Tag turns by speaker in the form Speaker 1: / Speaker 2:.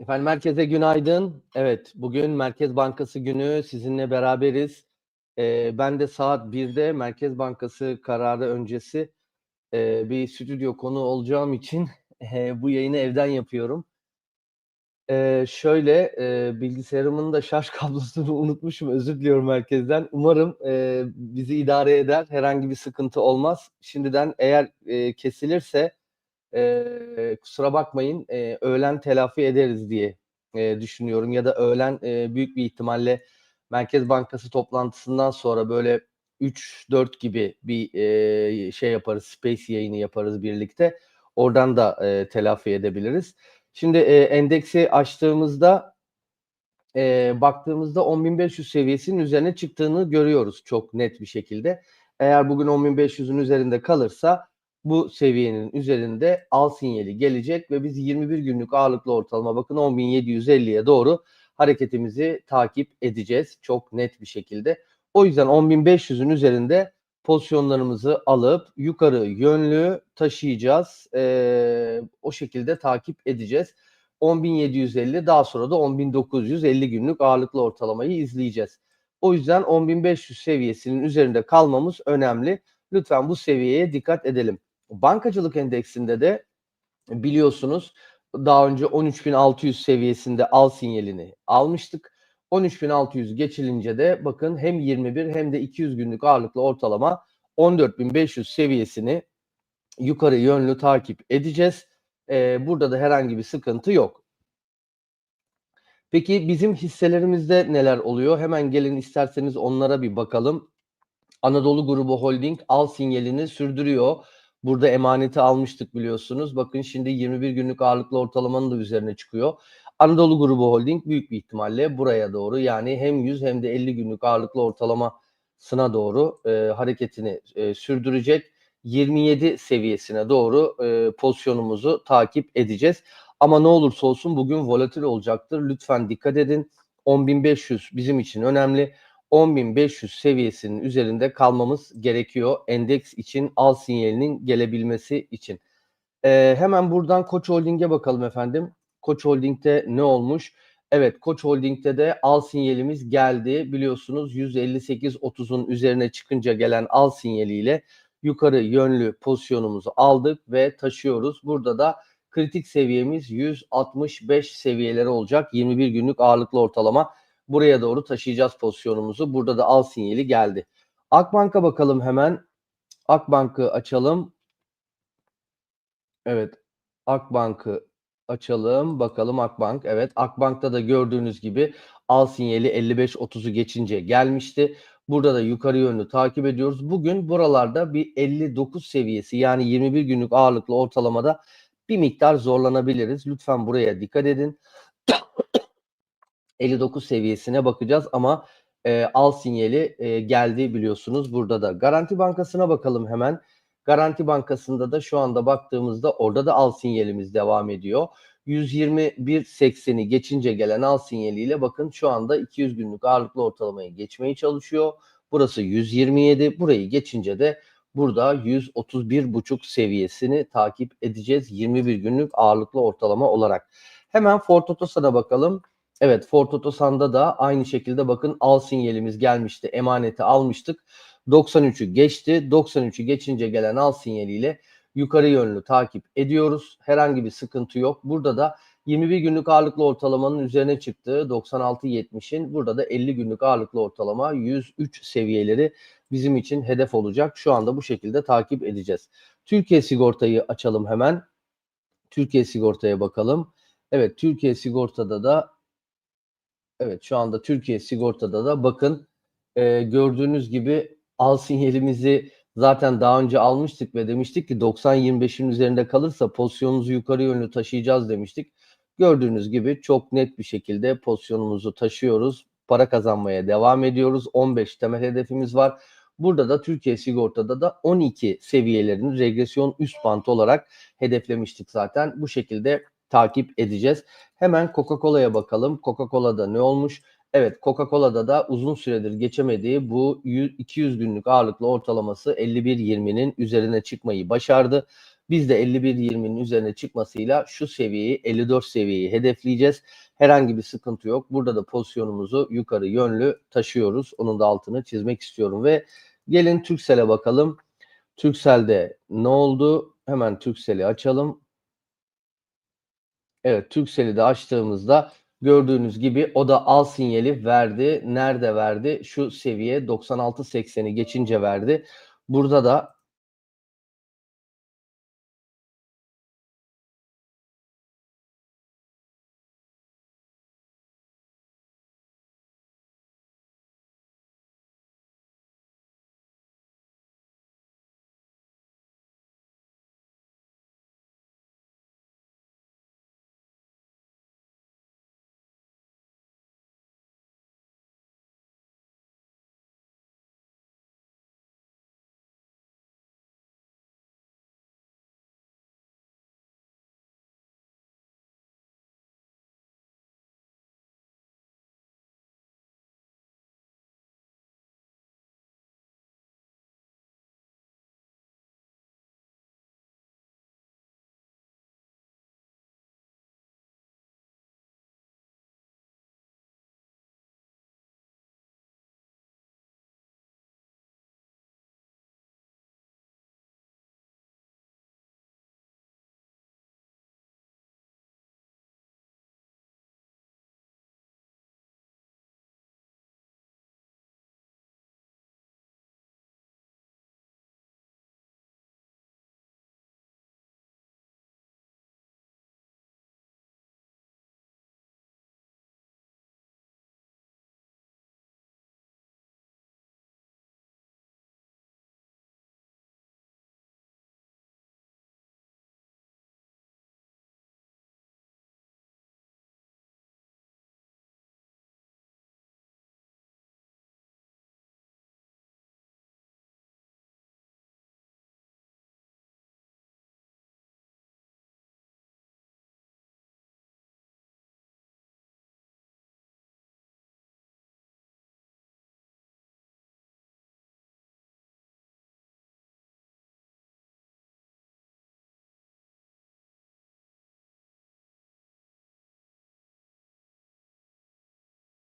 Speaker 1: Efendim herkese günaydın. Evet, bugün Merkez Bankası günü sizinle beraberiz. Eee, ben de saat 1'de Merkez Bankası kararı öncesi eee, bir stüdyo konuğu olacağım için eee, bu yayını evden yapıyorum. Eee, şöyle, eee, bilgisayarımın da şarj kablosunu unutmuşum. Özür diliyorum merkezden. Umarım eee, bizi idare eder. Herhangi bir sıkıntı olmaz. Şimdiden eğer eee, kesilirse Eee, kusura bakmayın, eee, öğlen telafi ederiz diye, eee, düşünüyorum ya da öğlen, eee, büyük bir ihtimalle Merkez Bankası toplantısından sonra böyle 3-4 gibi bir, eee, şey yaparız, space yayını yaparız birlikte. Oradan da, eee, telafi edebiliriz. Şimdi, eee, endeksi açtığımızda, eee, baktığımızda 10.500 seviyesinin üzerine çıktığını görüyoruz çok net bir şekilde. Eğer bugün 10.500'ün üzerinde kalırsa bu seviyenin üzerinde al sinyali gelecek ve biz 21 günlük ağırlıklı ortalama bakın 10.750'ye doğru hareketimizi takip edeceğiz çok net bir şekilde. O yüzden 10.500'ün üzerinde pozisyonlarımızı alıp yukarı yönlü taşıyacağız. Ee, o şekilde takip edeceğiz. 10.750 daha sonra da 10.950 günlük ağırlıklı ortalamayı izleyeceğiz. O yüzden 10.500 seviyesinin üzerinde kalmamız önemli. Lütfen bu seviyeye dikkat edelim. Bankacılık endeksinde de biliyorsunuz daha önce 13.600 seviyesinde al sinyalini almıştık. 13.600 geçilince de bakın hem 21 hem de 200 günlük ağırlıklı ortalama 14.500 seviyesini yukarı yönlü takip edeceğiz. Ee, burada da herhangi bir sıkıntı yok. Peki bizim hisselerimizde neler oluyor? Hemen gelin isterseniz onlara bir bakalım. Anadolu Grubu Holding al sinyalini sürdürüyor. Burada emaneti almıştık biliyorsunuz. Bakın şimdi 21 günlük ağırlıklı ortalamanın da üzerine çıkıyor. Anadolu Grubu Holding büyük bir ihtimalle buraya doğru yani hem 100 hem de 50 günlük ağırlıklı ortalamasına doğru e, hareketini e, sürdürecek. 27 seviyesine doğru e, pozisyonumuzu takip edeceğiz. Ama ne olursa olsun bugün volatil olacaktır. Lütfen dikkat edin. 10.500 bizim için önemli. 10.500 seviyesinin üzerinde kalmamız gerekiyor endeks için al sinyalinin gelebilmesi için. Ee, hemen buradan Koç Holding'e bakalım efendim. Koç Holding'de ne olmuş? Evet Koç Holding'de de al sinyalimiz geldi. Biliyorsunuz 158.30'un üzerine çıkınca gelen al sinyaliyle yukarı yönlü pozisyonumuzu aldık ve taşıyoruz. Burada da kritik seviyemiz 165 seviyeleri olacak. 21 günlük ağırlıklı ortalama buraya doğru taşıyacağız pozisyonumuzu. Burada da al sinyali geldi. Akbank'a bakalım hemen. Akbank'ı açalım. Evet. Akbank'ı açalım. Bakalım Akbank. Evet. Akbank'ta da gördüğünüz gibi al sinyali 55-30'u geçince gelmişti. Burada da yukarı yönlü takip ediyoruz. Bugün buralarda bir 59 seviyesi yani 21 günlük ağırlıklı ortalamada bir miktar zorlanabiliriz. Lütfen buraya dikkat edin. 59 seviyesine bakacağız ama e, al sinyali e, geldi biliyorsunuz burada da. Garanti Bankası'na bakalım hemen. Garanti Bankası'nda da şu anda baktığımızda orada da al sinyalimiz devam ediyor. 121.80'i geçince gelen al sinyaliyle bakın şu anda 200 günlük ağırlıklı ortalamayı geçmeye çalışıyor. Burası 127. Burayı geçince de burada 131.5 seviyesini takip edeceğiz 21 günlük ağırlıklı ortalama olarak. Hemen Ford Otosan'a bakalım. Evet Ford Otosan'da da aynı şekilde bakın al sinyalimiz gelmişti. Emaneti almıştık. 93'ü geçti. 93'ü geçince gelen al sinyaliyle yukarı yönlü takip ediyoruz. Herhangi bir sıkıntı yok. Burada da 21 günlük ağırlıklı ortalamanın üzerine çıktı. 96.70'in. Burada da 50 günlük ağırlıklı ortalama 103 seviyeleri bizim için hedef olacak. Şu anda bu şekilde takip edeceğiz. Türkiye sigortayı açalım hemen. Türkiye sigortaya bakalım. Evet Türkiye sigortada da Evet şu anda Türkiye sigortada da bakın e, gördüğünüz gibi al sinyalimizi zaten daha önce almıştık ve demiştik ki 90-25'in üzerinde kalırsa pozisyonumuzu yukarı yönlü taşıyacağız demiştik. Gördüğünüz gibi çok net bir şekilde pozisyonumuzu taşıyoruz. Para kazanmaya devam ediyoruz. 15 temel hedefimiz var. Burada da Türkiye Sigorta'da da 12 seviyelerini regresyon üst bant olarak hedeflemiştik zaten. Bu şekilde takip edeceğiz. Hemen Coca-Cola'ya bakalım. Coca-Cola'da ne olmuş? Evet Coca-Cola'da da uzun süredir geçemediği bu 200 günlük ağırlıklı ortalaması 51.20'nin üzerine çıkmayı başardı. Biz de 51.20'nin üzerine çıkmasıyla şu seviyeyi 54 seviyeyi hedefleyeceğiz. Herhangi bir sıkıntı yok. Burada da pozisyonumuzu yukarı yönlü taşıyoruz. Onun da altını çizmek istiyorum ve gelin Türksel'e bakalım. Türksel'de ne oldu? Hemen Türksel'i açalım. Evet, Turkcell'i de açtığımızda gördüğünüz gibi o da al sinyali verdi. Nerede verdi? Şu seviye 96.80'i geçince verdi. Burada da